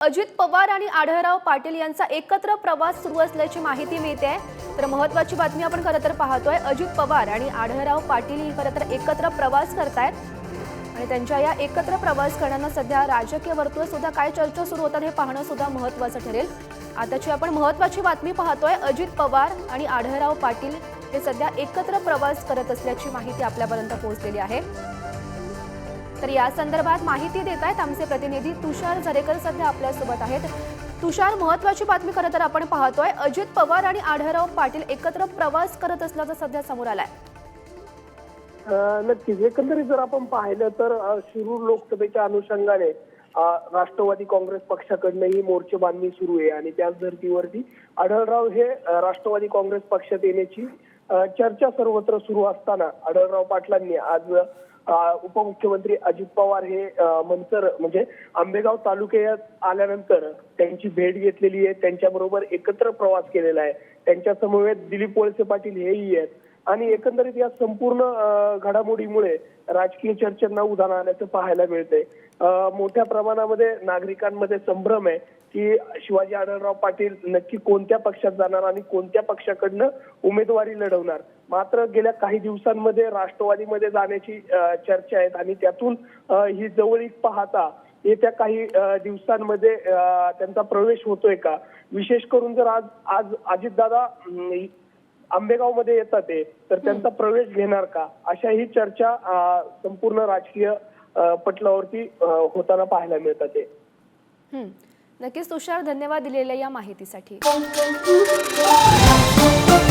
अजित पवार आणि आढळराव पाटील यांचा एकत्र प्रवास सुरू असल्याची माहिती मिळते तर महत्वाची बातमी आपण खरं तर पाहतोय. अजित पवार आणि आढळराव पाटील ही खरं तर एकत्र प्रवास करतायत. आणि त्यांच्या या एकत्र प्रवास करण्यानं सध्या राजकीय वर्तुळ सुद्धा काय चर्चा सुरू होतात हे पाहणं सुद्धा महत्वाचं ठरेल. आताची आपण महत्वाची बातमी पाहतोय. अजित पवार आणि आढळराव पाटील हे सध्या एकत्र प्रवास करत असल्याची माहिती आपल्यापर्यंत पोहोचलेली आहे. तर या संदर्भात माहिती देत आहेत आमचे प्रतिनिधी तुषार झरेकर सध्या आपल्यासोबत आहेत. तुषार महत्वाची बातमी खरं तर आपण पाहतोय. अजित पवार आणि आढळराव पाटील एकत्र प्रवास करत असल्याचं सध्या समोर आलाय. नक्कीच. एकंदरीत जर आपण पाहिलं तर शिरूर लोकसभेच्या अनुषंगाने राष्ट्रवादी काँग्रेस पक्षाकडनं ही मोर्चे बांधणी सुरू आहे आणि त्याच धर्तीवरती आढळराव हे राष्ट्रवादी काँग्रेस पक्षात येण्याची चर्चा सर्वत्र सुरू असताना आढळराव पाटलांनी आज उपमुख्यमंत्री अजित पवार हे अ, मंचर म्हणजे आंबेगाव तालुक्यात आल्यानंतर त्यांची भेट घेतलेली आहे. त्यांच्याबरोबर एकत्र प्रवास केलेला आहे. त्यांच्या समवेत दिलीप वळसे पाटील हेही आहेत. आणि एकंदरीत या संपूर्ण घडामोडीमुळे राजकीय चर्चांना उधाण आल्याचं पाहायला मिळते. मोठ्या प्रमाणामध्ये नागरिकांमध्ये संभ्रम आहे की शिवाजी आढळराव पाटील नक्की कोणत्या पक्षात जाणार आणि कोणत्या पक्षाकडनं उमेदवारी लढवणार? मात्र गेल्या काही दिवसांमध्ये राष्ट्रवादीमध्ये जाण्याची चर्चा आहेत आणि त्यातून ही जवळीक पाहता येत्या काही दिवसांमध्ये त्यांचा प्रवेश होतोय का? विशेष करून जर आज आज अजितदादा आंबेगावमध्ये येतात ते तर त्यांचा प्रवेश घेणार का? अशा ही चर्चा संपूर्ण राजकीय पटलावरती होताना पाहायला मिळतात ते. हं. नक्कीच तुषार धन्यवाद दिलेल्या या माहितीसाठी.